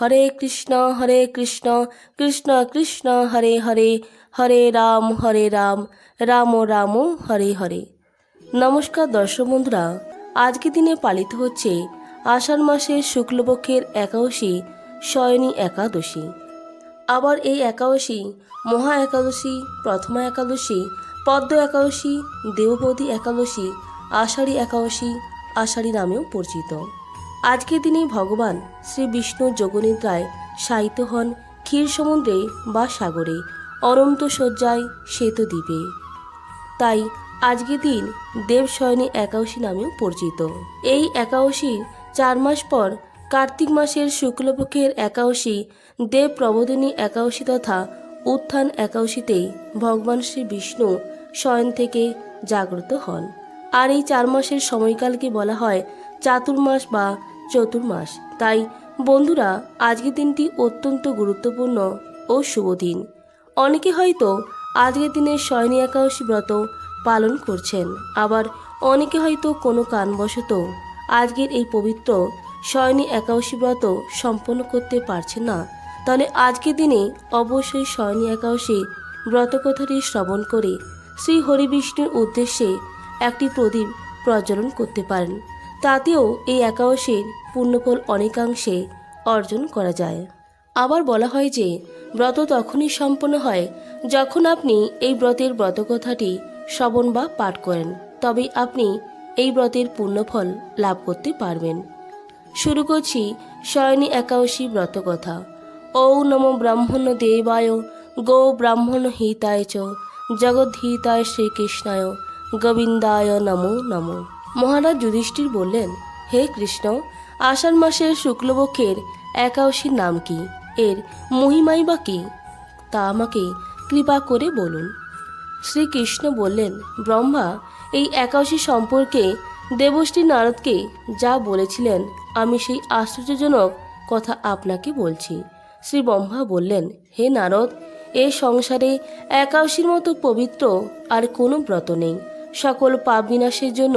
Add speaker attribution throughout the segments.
Speaker 1: হরে কৃষ্ণ হরে কৃষ্ণ কৃষ্ণ কৃষ্ণ হরে হরে হরে রাম হরে রাম রাম রাম হরে হরে নমস্কার দর্শক বন্ধুরা আজকে দিনে পালিত হচ্ছে আষাঢ় মাসের শুক্লপক্ষের একাদশী শয়নী একাদশী আবার এই একাদশী মহা একাদশী প্রথমা একাদশী পদ্ম একাদশী দেবপদী একাদশী আষাঢ়ী একাদশী আষাঢ়ী নামেও পরিচিত আজকের দিনেই ভগবান শ্রী বিষ্ণু যোগনিদ্রায় শায়িত হন ক্ষীর সমুদ্রে বা সাগরে অনন্ত শয্যায় সেতু দ্বীপে তাই আজকের দিন দেবশয়নী একাদশী নামেও পরিচিত এই একাদশীর চার মাস পর কার্তিক মাসের শুক্লপক্ষের একাদশী দেব প্রবোধিনী একাদশী তথা উত্থান একাদশীতেই ভগবান শ্রী বিষ্ণু স্বয়ন থেকে জাগ্রত হন আর এই চার মাসের সময়কালকে বলা হয় চাতুর্মাস বা চতুর্মাস তাই বন্ধুরা আজকের দিনটি অত্যন্ত গুরুত্বপূর্ণ ও শুভ দিন অনেকে হয়তো আজকের দিনে শয়নী একাদশী ব্রত পালন করছেন আবার অনেকে হয়তো কোনো কারণবশত আজকের এই পবিত্র শয়নী একাদশী ব্রত সম্পন্ন করতে পারছে না তাহলে আজকের দিনে অবশ্যই শয়নী একাদশী ব্রতকথাটি শ্রবণ করে শ্রী হরিবিষ্ণুর উদ্দেশ্যে একটি প্রদীপ প্রজ্বলন করতে পারেন তাতেও এই একাদশীর পূর্ণফল অনেকাংশে অর্জন করা যায় আবার বলা হয় যে ব্রত তখনই সম্পন্ন হয় যখন আপনি এই ব্রতের ব্রতকথাটি শ্রবণ বা পাঠ করেন তবে আপনি এই ব্রতের পূর্ণফল লাভ করতে পারবেন শুরু করছি শয়নী একাদশী ব্রতকথা ও নম ব্রাহ্মণ দেবায় গো ব্রাহ্মণ হিতায় চ জগদ্ধিতায় শ্রীকৃষ্ণায় গোবিন্দায় নমো নমো মহারাজ যুধিষ্ঠির বললেন হে কৃষ্ণ আষাঢ় মাসের শুক্লপক্ষের একাউশীর নাম কি এর মহিমাই বা কি তা আমাকে কৃপা করে বলুন শ্রীকৃষ্ণ বললেন ব্রহ্মা এই একাউশী সম্পর্কে দেবশ্রী নারদকে যা বলেছিলেন আমি সেই আশ্চর্যজনক কথা আপনাকে বলছি শ্রী ব্রহ্মা বললেন হে নারদ এ সংসারে একাশীর মতো পবিত্র আর কোনো ব্রত নেই সকল পাপ বিনাশের জন্য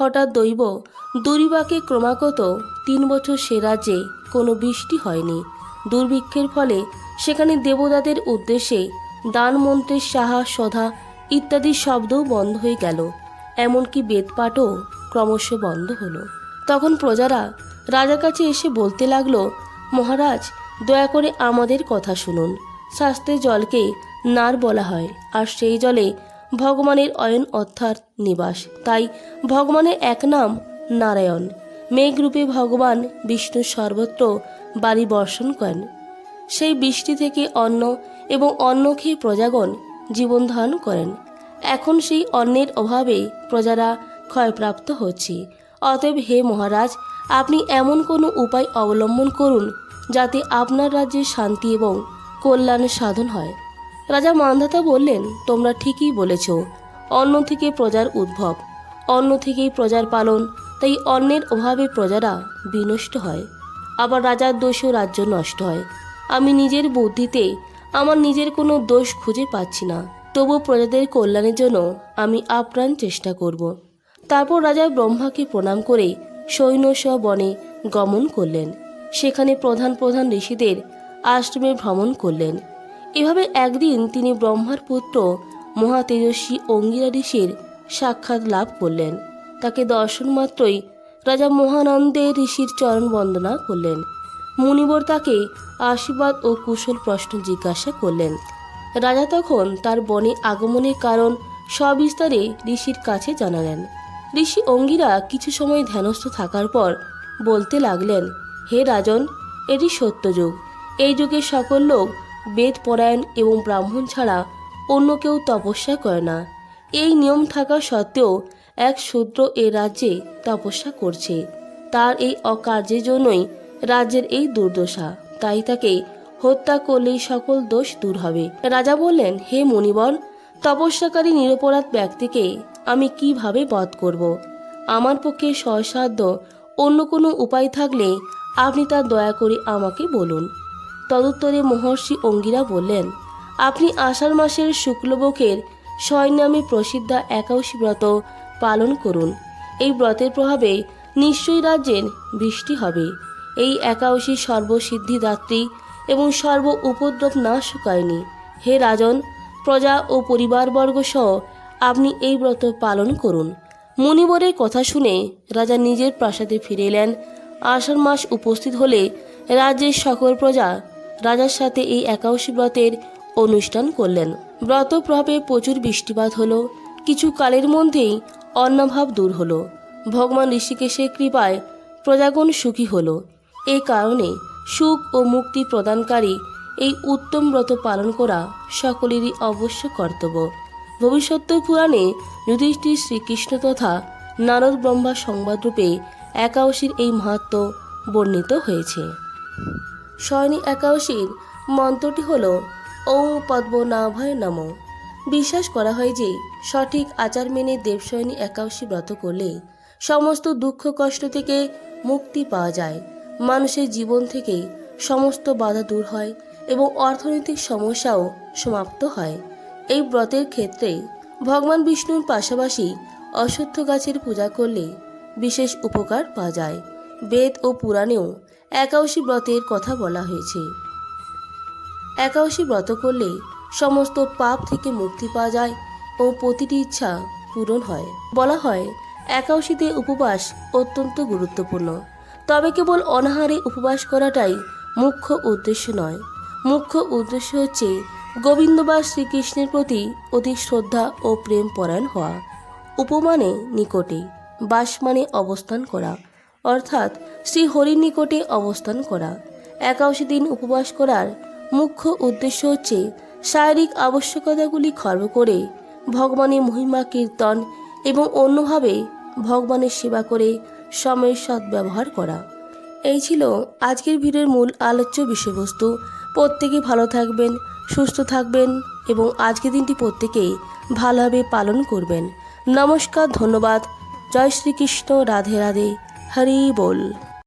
Speaker 1: হঠাৎ দৈব দুরিবাকে ক্রমাগত তিন বছর সে রাজ্যে কোনো বৃষ্টি হয়নি দুর্ভিক্ষের ফলে সেখানে দেবতাদের উদ্দেশ্যে দান মন্ত্রের সাহা সধা ইত্যাদি শব্দও বন্ধ হয়ে গেল এমনকি বেদপাঠও ক্রমশ বন্ধ হলো তখন প্রজারা রাজার কাছে এসে বলতে লাগলো মহারাজ দয়া করে আমাদের কথা শুনুন শাস্তে জলকে নার বলা হয় আর সেই জলে ভগবানের অয়ন অর্থাৎ নিবাস তাই ভগবানের এক নাম নারায়ণ মেঘরূপে ভগবান বিষ্ণু সর্বত্র বাড়ি বর্ষণ করেন সেই বৃষ্টি থেকে অন্ন এবং অন্ন খেয়ে প্রজাগণ জীবন ধারণ করেন এখন সেই অন্নের অভাবেই প্রজারা ক্ষয়প্রাপ্ত হচ্ছে অতএব হে মহারাজ আপনি এমন কোনো উপায় অবলম্বন করুন যাতে আপনার রাজ্যে শান্তি এবং কল্যাণ সাধন হয় রাজা মান্ধাতা বললেন তোমরা ঠিকই বলেছ অন্ন থেকে প্রজার উদ্ভব অন্ন থেকেই প্রজার পালন তাই অন্নের অভাবে প্রজারা বিনষ্ট হয় আবার রাজার দোষও রাজ্য নষ্ট হয় আমি নিজের বুদ্ধিতে আমার নিজের কোনো দোষ খুঁজে পাচ্ছি না তবু প্রজাদের কল্যাণের জন্য আমি আপ্রাণ চেষ্টা করব তারপর রাজা ব্রহ্মাকে প্রণাম করে সৈন্য বনে গমন করলেন সেখানে প্রধান প্রধান ঋষিদের আশ্রমে ভ্রমণ করলেন এভাবে একদিন তিনি ব্রহ্মার পুত্র মহাতেজস্বী অঙ্গিরা ঋষির সাক্ষাৎ লাভ করলেন তাকে দর্শন মাত্রই রাজা মহানন্দে ঋষির চরণ বন্দনা করলেন মুনিবর তাকে আশীর্বাদ ও কুশল প্রশ্ন জিজ্ঞাসা করলেন রাজা তখন তার বনে আগমনের কারণ সবিস্তারে ঋষির কাছে জানালেন ঋষি অঙ্গিরা কিছু সময় ধ্যানস্থ থাকার পর বলতে লাগলেন হে রাজন এটি সত্যযুগ এই যুগে সকল লোক বেদ পরায়ণ এবং ব্রাহ্মণ ছাড়া অন্য কেউ তপস্যা করে না এই নিয়ম থাকা সত্ত্বেও এক শূদ্র এ রাজ্যে তপস্যা করছে তার এই অকার্যের জন্যই রাজ্যের এই দুর্দশা তাই তাকে হত্যা করলেই সকল দোষ দূর হবে রাজা বললেন হে মণিবর তপস্যাকারী নিরপরাধ ব্যক্তিকে আমি কিভাবে বধ করব। আমার পক্ষে সসাধ্য অন্য কোনো উপায় থাকলে আপনি তা দয়া করে আমাকে বলুন তদুত্তরে মহর্ষি অঙ্গিরা বললেন আপনি আষাঢ় মাসের শুক্লবকের নামে প্রসিদ্ধা একাউশী ব্রত পালন করুন এই ব্রতের প্রভাবে নিশ্চয়ই রাজ্যের বৃষ্টি হবে এই একাউশী সর্বসিদ্ধিদাত্রী এবং সর্ব উপদ্রব না শুকায়নি হে রাজন প্রজা ও পরিবারবর্গ সহ আপনি এই ব্রত পালন করুন মণিবরের কথা শুনে রাজা নিজের প্রাসাদে ফিরে এলেন আষাঢ় মাস উপস্থিত হলে রাজ্যের সকল প্রজা রাজার সাথে এই একাদশী ব্রতের অনুষ্ঠান করলেন ব্রত প্রভাবে প্রচুর বৃষ্টিপাত হলো কিছু কালের মধ্যেই অন্নভাব দূর হলো ভগবান ঋষিকেশের কৃপায় প্রজাগণ সুখী হল এ কারণে সুখ ও মুক্তি প্রদানকারী এই উত্তম ব্রত পালন করা সকলেরই অবশ্য কর্তব্য ভবিষ্যত পুরাণে যুধিষ্ঠির শ্রীকৃষ্ণ তথা নারদ ব্রহ্মা সংবাদরূপে একাদশীর এই মাহাত্ম বর্ণিত হয়েছে শয়নী একাউশীর মন্ত্রটি হল ওং পদ্মনাভয় নাম বিশ্বাস করা হয় যে সঠিক আচার মেনে দেবশয়নী একাউশী ব্রত করলে সমস্ত দুঃখ কষ্ট থেকে মুক্তি পাওয়া যায় মানুষের জীবন থেকে সমস্ত বাধা দূর হয় এবং অর্থনৈতিক সমস্যাও সমাপ্ত হয় এই ব্রতের ক্ষেত্রে ভগবান বিষ্ণুর পাশাপাশি অশ্বত্থ গাছের পূজা করলে বিশেষ উপকার পাওয়া যায় বেদ ও পুরাণেও একাউশী ব্রতের কথা বলা হয়েছে একাউশী ব্রত করলে সমস্ত পাপ থেকে মুক্তি পাওয়া যায় ও প্রতিটি ইচ্ছা পূরণ হয় বলা হয় একাউশীতে উপবাস অত্যন্ত গুরুত্বপূর্ণ তবে কেবল অনাহারে উপবাস করাটাই মুখ্য উদ্দেশ্য নয় মুখ্য উদ্দেশ্য হচ্ছে গোবিন্দ বা শ্রীকৃষ্ণের প্রতি অধিক শ্রদ্ধা ও প্রেম পরায়ণ হওয়া উপমানে নিকটে বাস মানে অবস্থান করা অর্থাৎ শ্রীহরির নিকটে অবস্থান করা একাশি দিন উপবাস করার মুখ্য উদ্দেশ্য হচ্ছে শারীরিক আবশ্যকতাগুলি খর্ব করে ভগবানের মহিমা কীর্তন এবং অন্যভাবে ভগবানের সেবা করে সময়ের সদ্ব্যবহার করা এই ছিল আজকের ভিড়ের মূল আলোচ্য বিষয়বস্তু প্রত্যেকে ভালো থাকবেন সুস্থ থাকবেন এবং আজকের দিনটি প্রত্যেকেই ভালোভাবে পালন করবেন নমস্কার ধন্যবাদ জয় শ্রীকৃষ্ণ রাধে রাধে হরি বল